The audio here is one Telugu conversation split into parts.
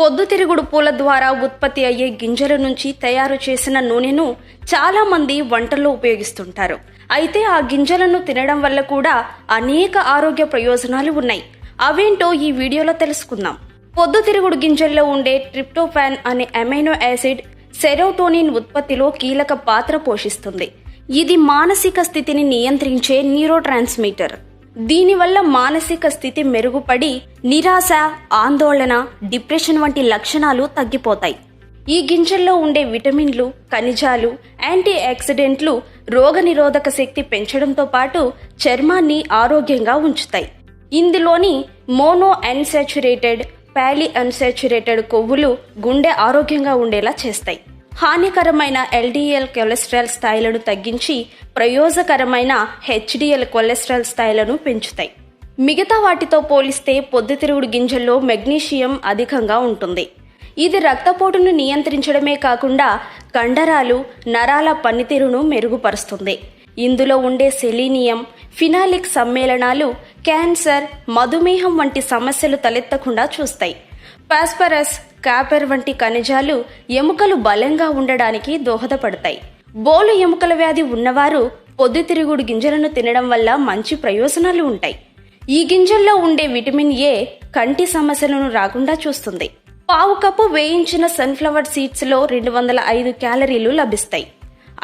పొద్దుతిరుగుడు పూల ద్వారా ఉత్పత్తి అయ్యే గింజల నుంచి తయారు చేసిన నూనెను చాలా మంది వంటల్లో ఉపయోగిస్తుంటారు. అయితే ఆ గింజలను తినడం వల్ల కూడా అనేక ఆరోగ్య ప్రయోజనాలు ఉన్నాయి. అవేంటో ఈ వీడియోలో తెలుసుకుందాం. పొద్దుతిరుగుడు గింజల్లో ఉండే ట్రిప్టోఫాన్ అనే అమైనో యాసిడ్ సెరోటోనిన్ ఉత్పత్తిలో కీలక పాత్ర పోషిస్తుంది. ఇది మానసిక స్థితిని నియంత్రించే న్యూరో ట్రాన్స్మిటర్ దీనివల్ల మానసిక స్థితి మెరుగుపడి నిరాశ ఆందోళన డిప్రెషన్ వంటి లక్షణాలు తగ్గిపోతాయి. ఈ గింజల్లో ఉండే విటమిన్లు ఖనిజాలు యాంటీ ఆక్సిడెంట్లు రోగనిరోధక శక్తి పెంచడంతో పాటు చర్మాన్ని ఆరోగ్యంగా ఉంచుతాయి. ఇందులోని మోనో అన్సాచురేటెడ్ ప్యాలీ అన్సాచురేటెడ్ కొవ్వులు గుండె ఆరోగ్యంగా ఉండేలా చేస్తాయి. హానికరమైన ఎల్డిఎల్ కొలెస్ట్రాల్ స్థాయిలను తగ్గించి ప్రయోజకరమైన హెచ్డిఎల్ కొలెస్ట్రాల్ స్థాయిలను పెంచుతాయి. మిగతా వాటితో పోలిస్తే పొద్దుతిరుగుడు గింజల్లో మెగ్నీషియం అధికంగా ఉంటుంది. ఇది రక్తపోటును నియంత్రించడమే కాకుండా కండరాలు నరాల పనితీరును మెరుగుపరుస్తుంది. ఇందులో ఉండే సెలీనియం ఫినాలిక్ సమ్మేళనాలు క్యాన్సర్ మధుమేహం వంటి సమస్యలు తలెత్తకుండా చూస్తాయి. పాస్పరస్ కాపర్ వంటి ఖనిజాలు ఎముకలు బలంగా ఉండడానికి దోహదపడతాయి. బోలు ఎముకల వ్యాధి ఉన్నవారు పొద్దుతిరుగుడు గింజలను తినడం వల్ల మంచి ప్రయోజనాలు ఉంటాయి. ఈ గింజల్లో ఉండే విటమిన్ ఏ కంటి సమస్యలను రాకుండా చూస్తుంది. పావు కప్పు వేయించిన సన్ఫ్లవర్ సీడ్స్లో రెండు వందల ఐదు క్యాలరీలు లభిస్తాయి.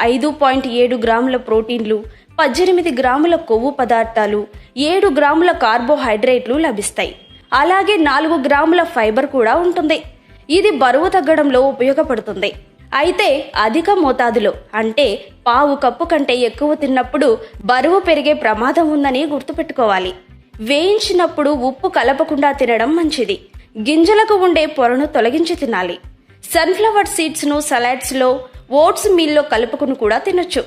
ఐదు పాయింట్ ఏడు గ్రాముల ప్రోటీన్లు పద్దెనిమిది గ్రాముల కొవ్వు పదార్థాలు ఏడు గ్రాముల కార్బోహైడ్రేట్లు లభిస్తాయి. అలాగే నాలుగు గ్రాముల ఫైబర్ కూడా ఉంటుంది. ఇది బరువు తగ్గడంలో ఉపయోగపడుతుంది. అయితే అధిక మోతాదులో అంటే పావు కప్పు కంటే ఎక్కువ తిన్నప్పుడు బరువు పెరిగే ప్రమాదం ఉందని గుర్తుపెట్టుకోవాలి. వేయించినప్పుడు ఉప్పు కలపకుండా తినడం మంచిది. గింజలకు ఉండే పొరను తొలగించి తినాలి. సన్ఫ్లవర్ సీడ్స్ను సలాడ్స్లో ఓట్స్ మీల్లో కలుపుకుని కూడా తినొచ్చు.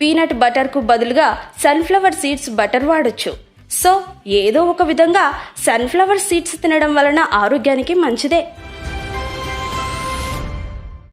పీనట్ బటర్కు బదులుగా సన్ఫ్లవర్ సీడ్స్ బటర్ వాడచ్చు. సో ఏదో ఒక విధంగా సన్ఫ్లవర్ సీడ్స్ తినడం వలన ఆరోగ్యానికి మంచిదే.